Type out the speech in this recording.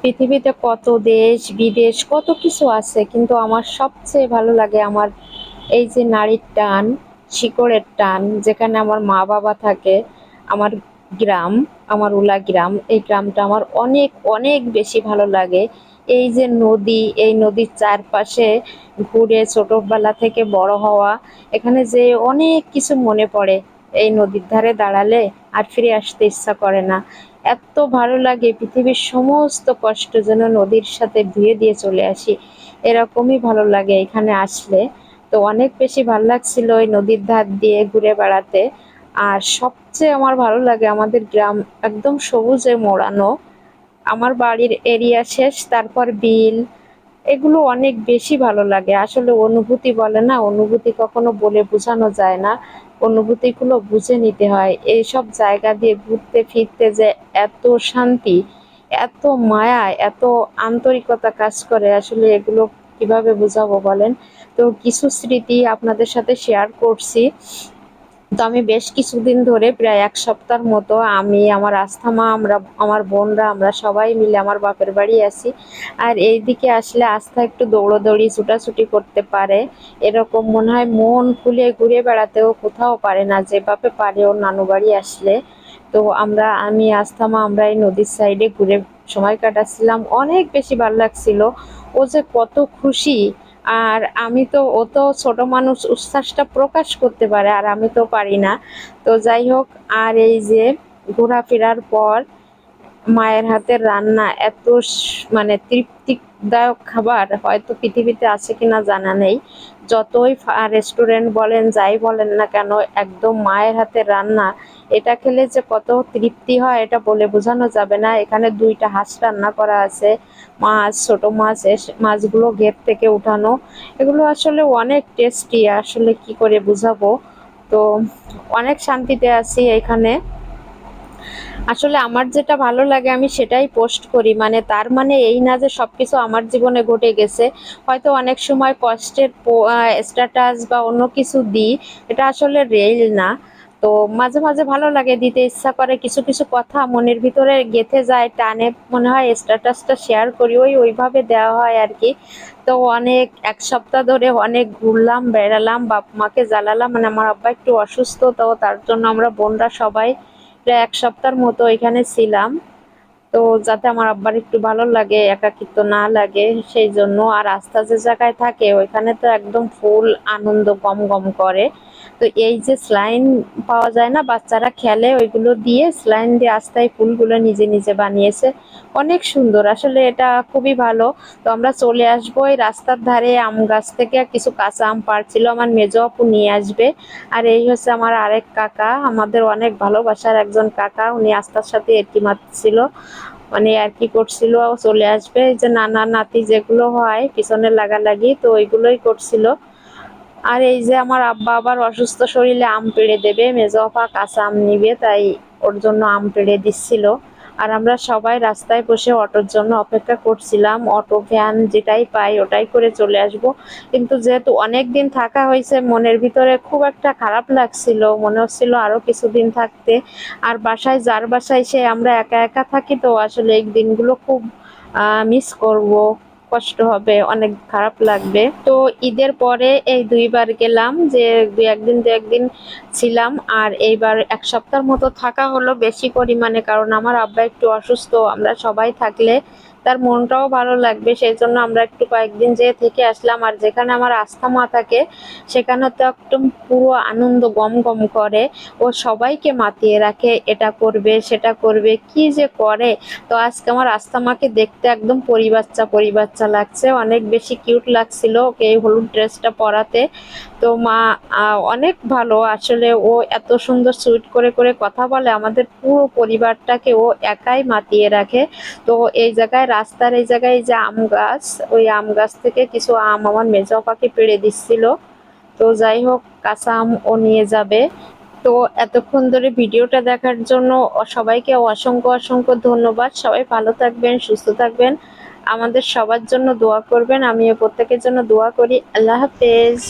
পৃথিবীতে কত দেশ, বিদেশ, কত কিছু আছে, কিন্তু আমার সবচেয়ে ভালো লাগে আমার এই যে নারীর টান, শিকড়ের টান, যেখানে আমার মা বাবা থাকে, আমার গ্রাম, আমার উলা গ্রাম, এই গ্রামটা আমার অনেক অনেক বেশি ভালো লাগে। এই যে নদী, এই নদীর চারপাশে ঘুরে ছোটবেলা থেকে বড় হওয়া, এখানে যে অনেক কিছু মনে পড়ে, এই নদীর ধারে দাঁড়ালে আর ফিরে আসতে ইচ্ছা করে না। এত ভালো লাগে, পৃথিবীর সমস্ত কষ্ট যেন নদীর সাথে ধুয়ে দিয়ে চলে আসি। এরকমই ভালো লাগে এখানে আসলে। তো অনেক বেশি ভালো লাগছিল ওই নদীর ধার দিয়ে ঘুরে বেড়াতে। আর সবচেয়ে আমার ভালো লাগে আমাদের গ্রাম একদম সবুজে মোড়ানো। আমার বাড়ির এরিয়া শেষ, তারপর বিল। এগুলো অনেক বেশি ভালো লাগে। আসলে অনুভূতি বলে না, অনুভূতি কখনো বলে বোঝানো যায় না। অনুভূতিগুলো বুঝে নিতে হয়। এইসব জায়গা দিয়ে ঘুরতে ফিরতে যে এত শান্তি, এত মায়া, এত আন্তরিকতা কাজ করে, আসলে এগুলো কীভাবে বোঝাবো বলেন? তো কিছু স্মৃতি আপনাদের সাথে শেয়ার করছি। তো আমি বেশ কিছুদিন ধরে প্রায় এক সপ্তাহের মতো আমি, আমার আস্থামা, আমরা, আমার বোনরা, আমরা সবাই মিলে আমার বাপের বাড়ি আছি। আর এই দিকে আসলে আস্থা একটু দৌড়োদৌড়ি, ছুটাছুটি করতে পারে। এরকম মনে হয় মন খুলে ঘুরে বেড়াতেও কোথাও পারে না যেভাবে পারে ওর নানু বাড়ি আসলে। তো আমরা, আমি, আস্থামা, আমরা এই নদীর সাইডে ঘুরে সময় কাটাচ্ছিলাম। অনেক বেশি ভালো লাগছিল। ও যে কত খুশি। আর আমি তো, ও তো ছোটো মানুষ, উচ্ছ্বাসটা প্রকাশ করতে পারে, আর আমি তো পারি না। তো যাই হোক, আর এই যে ঘোরাফেরার পর মায়ের হাতের রান্না এত মানে তৃপ্তিদায়ক খাবার, হয়তো পৃথিবীতে আছে কিনা জানা নেই। যতই রেস্টুরেন্ট বলেন, যাই বলেন না কেন, একদম মায়ের হাতের রান্না, এটা খেলে যে কত তৃপ্তি হয়, এটা বলে বোঝানো যাবে না। এখানে দুইটা হাঁস রান্না করা আছে, মাছ, ছোট মাছ মাছগুলো ঘের থেকে উঠানো। এগুলো আসলে অনেক টেস্টি আসলে কি করে বুঝাবো? তো অনেক শান্তিতে আছি এখানে। আসলে আমার যেটা ভালো লাগে, আমি সেটাই পোস্ট করি। মানে তার মানে এই না যে সবকিছু আমার জীবনে ঘটে গেছে। হয়তো অনেক সময় কষ্টের স্ট্যাটাস বা অন্য কিছু দিই, এটা আসলে রেল না। তো মাঝে মাঝে ভালো লাগে, দিতে ইচ্ছা করে। কিছু কিছু কথা মনের ভিতরে গেঁথে যায়, টানে। মনে হয় স্ট্যাটাসটা শেয়ার করি, ওই ওইভাবে দেওয়া হয় আর কি তো অনেক, এক সপ্তাহ ধরে অনেক ঘুরলাম, বেড়ালাম, বাপ মাকে জ্বালালাম। মানে আমার আব্বা একটু অসুস্থ, তো তার জন্য আমরা বোনরা সবাই প্রায় এক সপ্তাহের মতো এখানে ছিলাম। তো যাতে আমার আব্বার একটু ভালো লাগে, একাকিত্ব না লাগে, সেই জন্য আর আস্থা যে জায়গায় থাকে, ওইখানে তো একদম ফুল আনন্দ গম গম করে। তো এই যে স্লাইন পাওয়া যায় না, বাচ্চারা খেলে ওইগুলো দিয়ে স্লাইন দিয়ে আস্তায় ফুলগুলো নিজে নিজে বানিয়েছে। অনেক সুন্দর, আসলে এটা খুবই ভালো। তো আমরা চলে আসব এই রাস্তার ধারে আম গাছ থেকে, কিছু কাঁচা আম পাড়ছিল আমার মেজো আপু নিয়ে আসবে। আর এই হচ্ছে আমার আরেক কাকা, আমাদের অনেক ভালোবাসার একজন কাকা, উনি আস্তার সাথে এটি মারছিল মানে আর কি করছিল চলে আসবে। যে নানা নাতি যেগুলো হয়, পিছনে লাগালাগি, তো ওইগুলোই করছিল। আর এই যে আমার আব্বা আবার অসুস্থ শরীরে আম পেড়ে দেবে, মেজো আপা কাঁচা আম নিবে, তাই ওর জন্য আম পেড়ে দিচ্ছিল। আর আমরা সবাই রাস্তায় বসে অটোর জন্য অপেক্ষা করছিলাম, অটো, ভ্যান যেটাই পাই ওটাই করে চলে আসব। কিন্তু যেহেতু অনেক দিন থাকা হয়েছে, মনের ভিতরে খুব একটা খারাপ লাগছিল, মনে হচ্ছিল আরও কিছুদিন থাকতে। আর বাসায়, যার বাসায় সে আমরা একা একা থাকি তো আসলে এই দিনগুলো খুব মিস করব। কষ্ট হবে, অনেক খারাপ লাগবে। তো ঈদের পরে এই দুইবার গেলাম যে দু একদিন দু একদিন ছিলাম আর এইবার এক সপ্তাহ মতো থাকা হলো বেশি পরিমাণে কারণ আমার আব্বা একটু অসুস্থ, আমরা সবাই থাকলে তার মনটাও ভালো লাগবে, সেই জন্য আমরা একটু কয়েকদিন যেয়ে থেকে আসলাম। আর যেখানে আমার আস্থা মা থাকে, সেখানে তো একদম পুরো আনন্দ গম গম করে। ও সবাইকে মাতিয়ে রাখে, এটা করবে, সেটা করবে, কি যে করে। তো আজকে আমার আস্থা মাকে দেখতে একদম পরিবাচ্চা পরিবাচ্চা লাগছে, অনেক বেশি কিউট লাগছিল ওকে এই হলুদ ড্রেসটা পরাতে। তো মা অনেক ভালো, আসলে ও এত সুন্দর সুইট করে করে কথা বলে, আমাদের পুরো পরিবারটাকে ও একাই মাতিয়ে রাখে। তো এই জায়গায় রাস্তার এই জায়গায় যে আম গাছ, ওই আম গাছ থেকে কিছু আম আমার মেজ পাখি পেড়ে দিচ্ছিল। তো যাই হোক, কাঁচা আম ও নিয়ে যাবে। তো এতক্ষণ ধরে ভিডিওটা দেখার জন্য সবাইকে অসংখ্য অসংখ্য ধন্যবাদ। সবাই ভালো থাকবেন, সুস্থ থাকবেন। আমাদের সবার জন্য দোয়া করবেন। আমিও প্রত্যেকের জন্য দোয়া করি। আল্লাহ হাফেজ।